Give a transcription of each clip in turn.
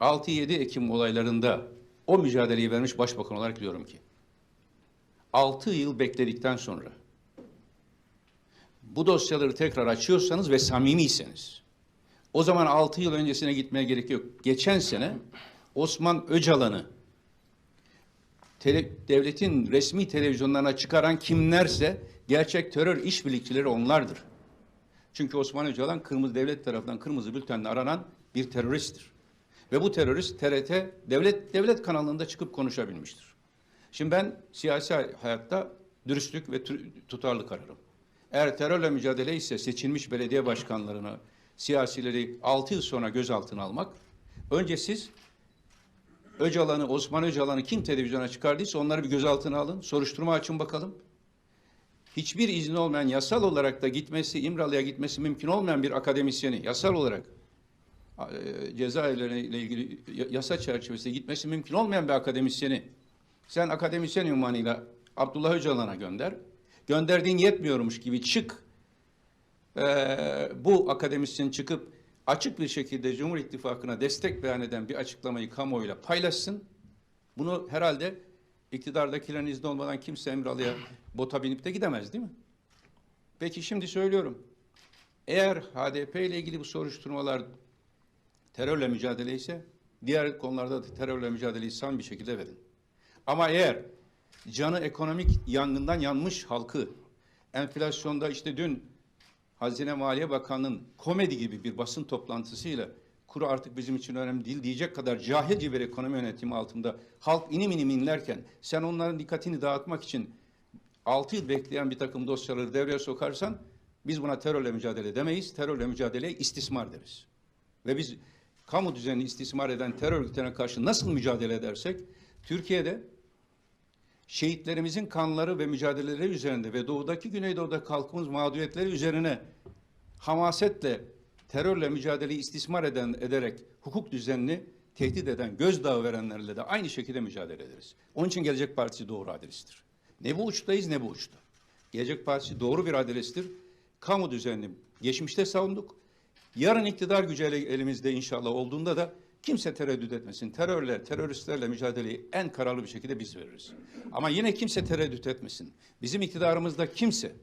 6-7 Ekim olaylarında o mücadeleyi vermiş başbakan olarak diyorum ki 6 yıl bekledikten sonra bu dosyaları tekrar açıyorsanız ve samimiyseniz o zaman 6 yıl öncesine gitmeye gerek yok. Geçen sene Osman Öcalan'ı devletin resmi televizyonlarına çıkaran kimlerse gerçek terör işbirlikçileri onlardır. Çünkü Osman Öcalan kırmızı devlet tarafından kırmızı bültenle aranan bir teröristtir. Ve bu terörist TRT devlet devlet kanalında çıkıp konuşabilmiştir. Şimdi ben siyasi hayatta dürüstlük ve tü- tutarlılık ararım. Eğer terörle mücadele ise seçilmiş belediye başkanlarını, siyasileri 6 yıl sonra gözaltına almak, önce siz Öcalan'ı, Osman Öcalan'ı kim televizyona çıkardıysa onları bir gözaltına alın, soruşturma açın bakalım. Hiçbir izni olmayan, yasal olarak da gitmesi, İmralı'ya gitmesi mümkün olmayan bir akademisyeni, yasal olarak e, cezaevleriyle ilgili ya- yasa çerçevesinde gitmesi mümkün olmayan bir akademisyeni sen akademisyen ünvanıyla Abdullah Öcalan'a gönder. Gönderdiğin yetmiyormuş gibi çık. Ee, bu akademisyen çıkıp açık bir şekilde Cumhur İttifakı'na destek beyan eden bir açıklamayı kamuoyuyla paylaşsın. Bunu herhalde iktidardakilerin izni olmadan kimse Emralı'ya bota binip de gidemez değil mi? Peki şimdi söylüyorum. Eğer HDP ile ilgili bu soruşturmalar terörle mücadele ise diğer konularda da terörle mücadeleyi sam bir şekilde verin. Ama eğer canı ekonomik yangından yanmış halkı enflasyonda işte dün Hazine Maliye Bakanı'nın komedi gibi bir basın toplantısıyla kuru artık bizim için önemli değil diyecek kadar cahilce bir ekonomi yönetimi altında halk inim inim inlerken sen onların dikkatini dağıtmak için 6 yıl bekleyen bir takım dosyaları devreye sokarsan biz buna terörle mücadele demeyiz. Terörle mücadeleye istismar deriz. Ve biz kamu düzenini istismar eden terör örgütlerine karşı nasıl mücadele edersek Türkiye'de şehitlerimizin kanları ve mücadeleleri üzerinde ve doğudaki güneydoğuda halkımız mağduriyetleri üzerine hamasetle terörle mücadeleyi istismar eden ederek hukuk düzenini tehdit eden, gözdağı verenlerle de aynı şekilde mücadele ederiz. Onun için Gelecek Partisi doğru adrestir. Ne bu uçtayız ne bu uçta. Gelecek Partisi doğru bir adrestir. Kamu düzenini geçmişte savunduk. Yarın iktidar gücü elimizde inşallah olduğunda da kimse tereddüt etmesin. Terörle, teröristlerle mücadeleyi en kararlı bir şekilde biz veririz. Ama yine kimse tereddüt etmesin. Bizim iktidarımızda kimse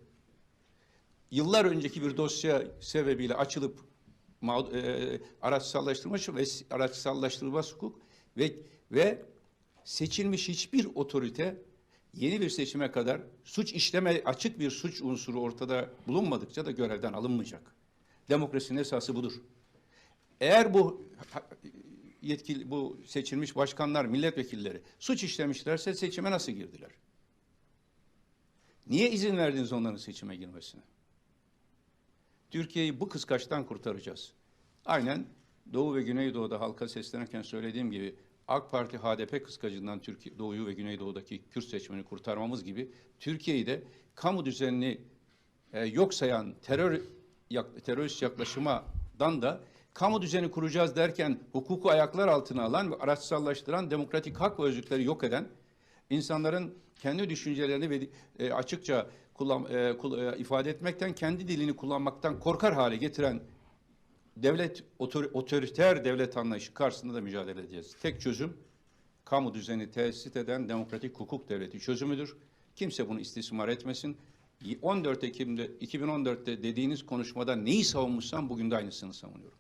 yıllar önceki bir dosya sebebiyle açılıp e, araçsallaştırılmış ve araçsallaştırılmaz hukuk ve ve seçilmiş hiçbir otorite yeni bir seçime kadar suç işleme açık bir suç unsuru ortada bulunmadıkça da görevden alınmayacak. Demokrasinin esası budur. Eğer bu yetkili bu seçilmiş başkanlar, milletvekilleri suç işlemişlerse seçime nasıl girdiler? Niye izin verdiniz onların seçime girmesine? Türkiye'yi bu kıskaçtan kurtaracağız. Aynen Doğu ve Güneydoğu'da halka seslenirken söylediğim gibi AK Parti HDP kıskacından Türkiye Doğu'yu ve Güneydoğu'daki Kürt seçmeni kurtarmamız gibi Türkiye'yi de kamu düzenini e, yok sayan terör yak, terörist yaklaşımdan da kamu düzeni kuracağız derken hukuku ayaklar altına alan ve araçsallaştıran demokratik hak ve özgürlükleri yok eden insanların kendi düşüncelerini ve e, açıkça kullan, e, e, ifade etmekten kendi dilini kullanmaktan korkar hale getiren devlet otor- otoriter devlet anlayışı karşısında da mücadele edeceğiz. Tek çözüm kamu düzeni tesis eden demokratik hukuk devleti çözümüdür. Kimse bunu istismar etmesin. 14 Ekim'de 2014'te dediğiniz konuşmada neyi savunmuşsam bugün de aynısını savunuyorum.